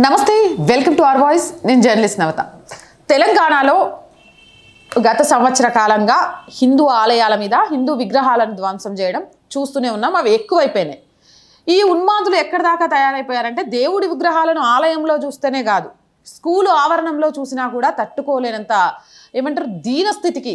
నమస్తే welcome to our voice. నేను journalist Navatha. తెలంగాణలో గత సంవత్సర కాలంగా హిందూ ఆలయాల మీద హిందూ విగ్రహాలను ధ్వంసం చేయడం చూస్తూనే ఉన్నాం. అవి ఎక్కువైపోయినాయి. ఈ ఉన్మాదులు ఎక్కడి దాకా తయారైపోయారంటే దేవుడి విగ్రహాలను ఆలయంలో చూస్తేనే కాదు. స్కూలు ఆవరణంలో చూసినా కూడా తట్టుకోలేనంత ఏమంటారు దీన స్థితికి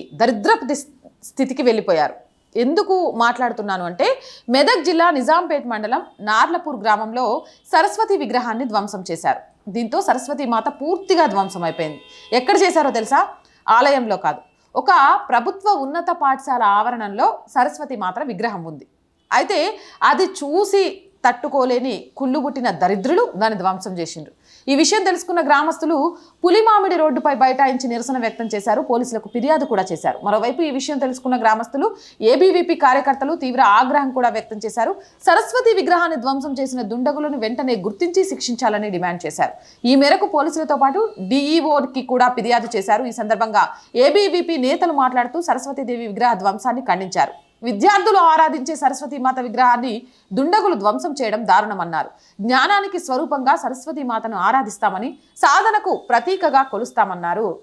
స్థితికి వెళ్ళిపోయారు. ఎందుకు మాట్లాడుతున్నాను అంటే మెదక్ జిల్లా నిజాంపేట్ మండలం నార్లపూర్ గ్రామంలో సరస్వతి విగ్రహాన్ని ధ్వంసం చేశారు. దీంతో సరస్వతి మాత పూర్తిగా ధ్వంసం అయిపోయింది. ఎక్కడ చేశారో తెలుసా? ఆలయంలో కాదు. ఒక ప్రభుత్వ ఉన్నత పాఠశాల ఆవరణంలో సరస్వతి మాత విగ్రహం ఉంది. అయితే అది చూసి తట్టుకోలేని కుళ్ళుబుట్టిన దరిద్రులు దాన్ని ధ్వంసం చేసిండ్రు. ఈ విషయం తెలుసుకున్న గ్రామస్తులు పులిమామిడి రోడ్డుపై బైఠాయించి నిరసన వ్యక్తం చేశారు. పోలీసులకు ఫిర్యాదు కూడా చేశారు. మరోవైపు ఈ విషయం తెలుసుకున్న గ్రామస్తులు ఏబీవీపీ కార్యకర్తలు తీవ్ర ఆగ్రహం కూడా వ్యక్తం చేశారు. సరస్వతి విగ్రహాన్ని ధ్వంసం చేసిన దుండగులను వెంటనే గుర్తించి శిక్షించాలని డిమాండ్ చేశారు. ఈ మేరకు పోలీసులతో పాటు డిఈఓకి కూడా ఫిర్యాదు చేశారు. ఈ సందర్భంగా ఏబీవీపీ నేతలు మాట్లాడుతూ సరస్వతీదేవి విగ్రహ ధ్వంసాన్ని ఖండించారు. విద్యార్థులు ఆరాధించే సరస్వతి మాత విగ్రహాన్ని దుండగులు ధ్వంసం చేయడం దారుణమన్నారు. జ్ఞానానికి స్వరూపంగా సరస్వతి మాతను ఆరాధిస్తామని సాధనకు ప్రతీకగా కొలుస్తామన్నారు.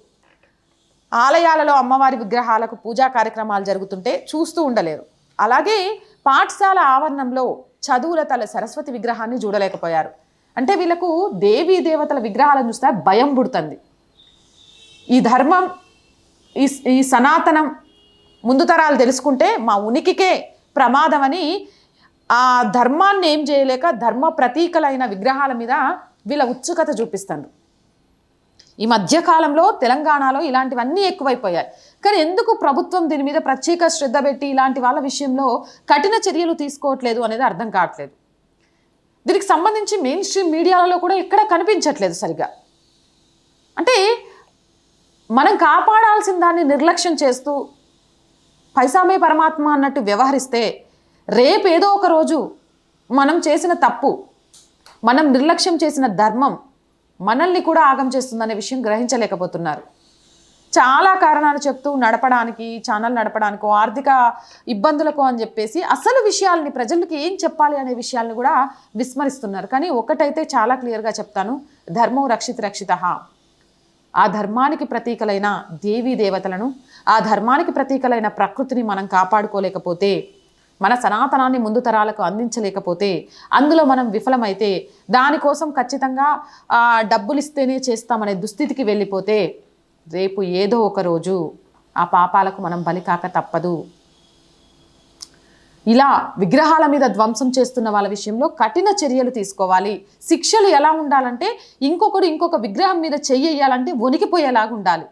ఆలయాలలో అమ్మవారి విగ్రహాలకు పూజా కార్యక్రమాలు జరుగుతుంటే చూస్తూ ఉండలేరు. అలాగే పాఠశాల ఆవరణంలో చదువుల తల సరస్వతి విగ్రహాన్ని చూడలేకపోయారు. అంటే వీళ్ళకు దేవీ దేవతల విగ్రహాలను చూస్తే భయం పుడుతుంది. ఈ ధర్మం ఈ ఈ సనాతనం ముందు తరాలు తెలుసుకుంటే మా ఉనికికే ప్రమాదమని ఆ ధర్మాన్ని ఏం చేయలేక ధర్మ ప్రతీకలైన విగ్రహాల మీద వీళ్ళ ఉత్సుకత చూపిస్తారు ఈ మధ్యకాలంలో తెలంగాణలో ఇలాంటివన్నీ ఎక్కువైపోయాయి. కానీ ఎందుకు ప్రభుత్వం దీని మీద ప్రత్యేక శ్రద్ధ పెట్టి ఇలాంటి వాళ్ళ విషయంలో కఠిన చర్యలు తీసుకోవట్లేదు అనేది అర్థం కావట్లేదు. దీనికి సంబంధించి మెయిన్ స్ట్రీమ్ మీడియాలలో కూడా ఎక్కడ కనిపించట్లేదు సరిగా అంటే మనం కాపాడాల్సిన దాన్ని నిర్లక్ష్యం చేస్తూ పైసామే పరమాత్మ అన్నట్టు వ్యవహరిస్తే రేపు ఏదో ఒక రోజు మనం చేసిన తప్పు మనం నిర్లక్ష్యం చేసిన ధర్మం మనల్ని కూడా ఆగం చేస్తుందనే విషయం గ్రహించలేకపోతున్నారు. చాలా కారణాలు చెప్తూ నడపడానికి ఛానల్ నడపడానికో ఆర్థిక ఇబ్బందులకు అని చెప్పేసి అసలు విషయాల్ని ప్రజలకి ఏం చెప్పాలి అనే విషయాలను కూడా విస్మరిస్తున్నారు. కానీ ఒకటైతే చాలా క్లియర్గా చెప్తాను. ధర్మం రక్షిత రక్షిత. ఆ ధర్మానికి ప్రతీకలైన దేవీ దేవతలను ఆ ధర్మానికి ప్రతీకలైన ప్రకృతిని మనం కాపాడుకోలేకపోతే మన సనాతనాన్ని ముందు తరాలకు అందించలేకపోతే అందులో మనం విఫలమైతే దానికోసం ఖచ్చితంగా డబ్బులు ఇస్తేనే చేస్తామనే దుస్థితికి వెళ్ళిపోతే రేపు ఏదో ఒక రోజు ఆ పాపాలకు మనం బలి కాక తప్పదు. ఇలా విగ్రహాల మీద ధ్వంసం చేస్తున్న వాళ్ళ విషయంలో కఠిన చర్యలు తీసుకోవాలి. శిక్షలు ఎలా ఉండాలంటే ఇంకొకడు ఇంకొక విగ్రహం మీద చెయ్యాలంటే వణికిపోయేలాగా ఉండాలి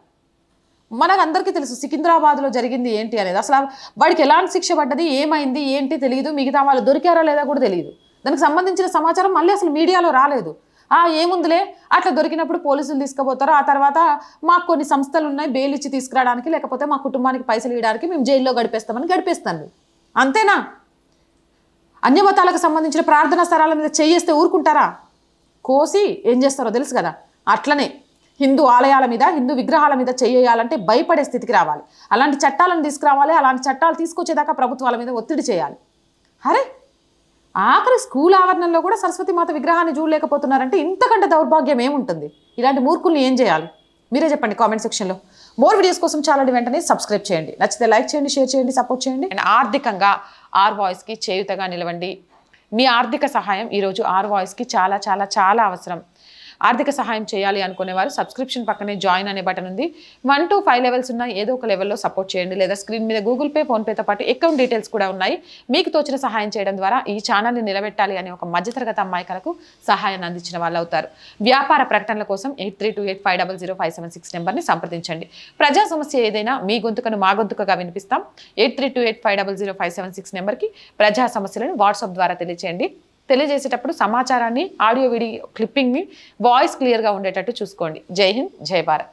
మనకు అందరికీ తెలుసు సికింద్రాబాద్లో జరిగింది ఏంటి అనేది. అసలు వాడికి ఎలాంటి శిక్ష పడ్డది ఏమైంది ఏంటి తెలియదు మిగతా వాళ్ళు దొరికారా లేదా కూడా తెలియదు దానికి సంబంధించిన సమాచారం మళ్ళీ అసలు మీడియాలో రాలేదు. ఆ ఏముందిలే అట్లా దొరికినప్పుడు పోలీసులు తీసుకుపోతారు ఆ తర్వాత మాకు కొన్ని సంస్థలు ఉన్నాయి బెయిల్ ఇచ్చి తీసుకురావడానికి లేకపోతే మా కుటుంబానికి పైసలు ఇవ్వడానికి మేము జైల్లో గడిపేస్తామని గడిపేస్తాను. అంతేనా? అన్యమతాలకు సంబంధించిన ప్రార్థనా స్థలాల మీద చేయేస్తే ఊరుకుంటారా? కోసి ఏం చేస్తారో తెలుసు కదా. అట్లనే హిందూ ఆలయాల మీద హిందూ విగ్రహాల మీద చేయాలంటే భయపడే స్థితికి రావాలి. అలాంటి చట్టాలను తీసుకురావాలి అలాంటి చట్టాలు తీసుకొచ్చేదాకా ప్రభుత్వాల మీద ఒత్తిడి చేయాలి. అరే! ఆఖరి స్కూల్ ఆవరణంలో కూడా సరస్వతి మాత విగ్రహాన్ని చూడలేకపోతున్నారంటే ఇంతకంటే దౌర్భాగ్యం ఏముంటుంది? ఇలాంటి మూర్ఖుల్ని ఏం చేయాలి? మీరే చెప్పండి కామెంట్ సెక్షన్లో. మోర్ వీడియోస్ కోసం చాలా వెంటనే సబ్స్క్రైబ్ చేయండి. నచ్చితే లైక్ చేయండి షేర్ చేయండి సపోర్ట్ చేయండి. అండ్ ఆర్థికంగా ఆర్ వాయిస్కి చేయుతగా నిలవండి. మీ ఆర్థిక సహాయం ఈరోజు ఆర్ వాయిస్కి చాలా చాలా చాలా అవసరం. ఆర్థిక సహాయం చేయాలి అనుకునేవారు సబ్స్క్రిప్షన్ పక్కనే జాయిన్ అనే బటన్ ఉంది. వన్ టు ఫైవ్ లెవెల్స్ ఉన్నాయి ఏదో ఒక లెవెల్లో సపోర్ట్ చేయండి. లేదా స్క్రీన్ మీద గూగుల్ పే ఫోన్పేతో పాటు అకౌంట్ డీటెయిల్స్ కూడా ఉన్నాయి. మీకు తోచిన సహాయం చేయడం ద్వారా ఈ ఛానల్ని నిలబెట్టాలి అనే ఒక మధ్యతరగతి అమ్మాయికలకు సహాయాన్ని అందించిన వాళ్ళు అవుతారు. వ్యాపార ప్రకటనల కోసం eight three two eight five double zero five seven six నెంబర్ని సంప్రదించండి. ప్రజా సమస్య ఏదైనా మీ గొంతుకను మా గొంతుకగా వినిపిస్తాం. Eight three two eight five double zero five seven six నెంబర్కి ప్రజా సమస్యలను వాట్సాప్ ద్వారా తెలియచేయండి. తెలియజేసేటప్పుడు సమాచారాన్ని ఆడియో వీడియో క్లిప్పింగ్ని వాయిస్ క్లియర్గా ఉండేటట్టు చూసుకోండి. జై హింద్ జై భారత్.